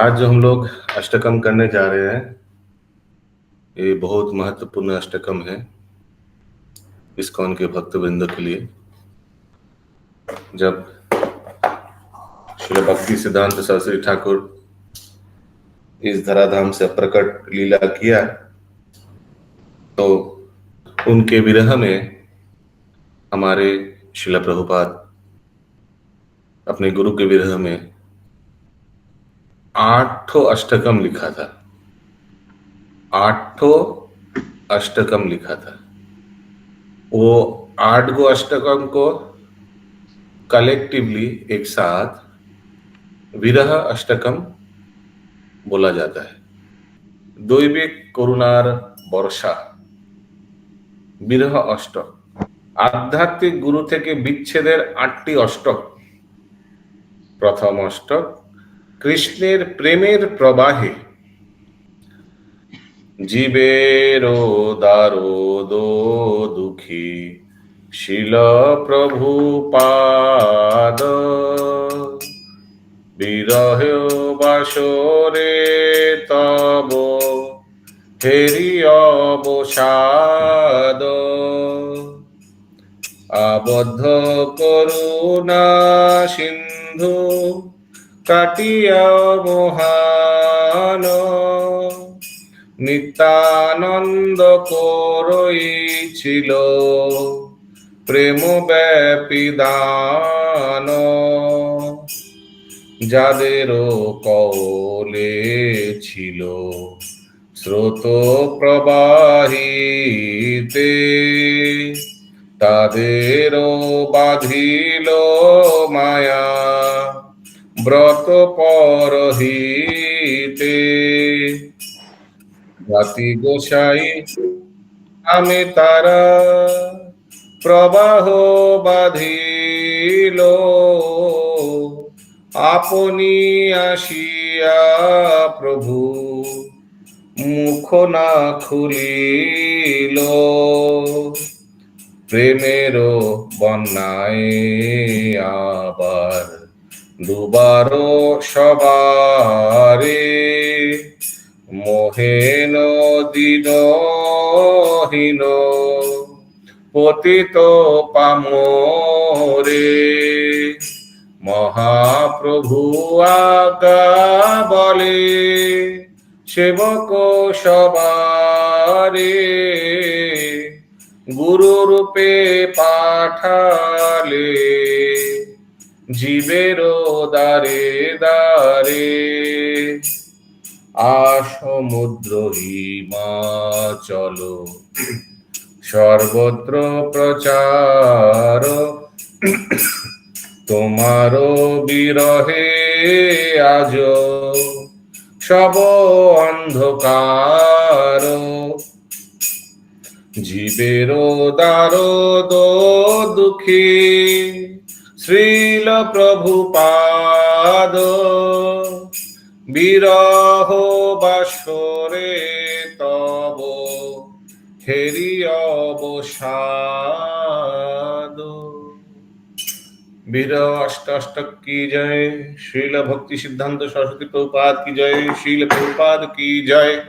आज जो हम लोग अष्टकम करने जा रहे हैं, ये बहुत महत्वपूर्ण अष्टकम है इस्कॉन के भक्तवृंद के लिए। जब श्री भक्ति सिद्धांत सरस्वती ठाकुर इस धराधाम से प्रकट लीला किया तो उनके विरह में हमारे शिला प्रभुपाद अपने गुरु के विरह में आठों अष्टकम लिखा था आठों अष्टकम लिखा था वो आठ गो अष्टकम को कलेक्टिवली एक साथ विरह अष्टकम बोला जाता है दैविक करुणार বর্ষা বিরহ অষ্টক আধ্যাত্মিক গুরু থেকে বিচ্ছেদের আটটি অষ্টক প্রথম অষ্টক কৃষ্ণের প্রেমের প্রবাহে। জীবের দারোদ দুঃখী শিল প্রভু পাদ। বিরহ বাসরে তব, হেরি অবসাদ। আবদ্ধ করুণা সিন্ধু কাটিয়া মহান। নিত্যানন্দ করইছিল প্রেম ব্যাপী দান। যাদের কলে ছিল স্রোত প্রবাহিতে, তাদেরও বাঁধিল মায়া। ব্রত পরহিতে। জাতি গোসাই, আমি তারা প্রবাহ বাঁধিল। আপনি আসিয়া প্রভু মুখ না খুলিল। প্রেমের বন্যায় আবার দুবারো সবারে মোহেন দিনহীন পতিত পামরে। মহাপ্রভু আগা বলে সেবক সবারে। গুরু রূপে পাঠালে জীবের দ্বারে দ্বারে, আসমুদ্র হিমাচল, সর্বত্র প্রচার তোমার বিরহে আজ, সব অন্ধকার জীবের দ্বার দুঃখী শ্রীল প্রভু পাদ। বিরহ বাসরে তব। হেরি অবসাদ। বীর অষ্ট অষ্ট কি জয়? শ্রীল ভক্তি সিদ্ধান্ত সরস্বতী প্রপাত কি জয়? শ্রীল প্রপাত কি জয়?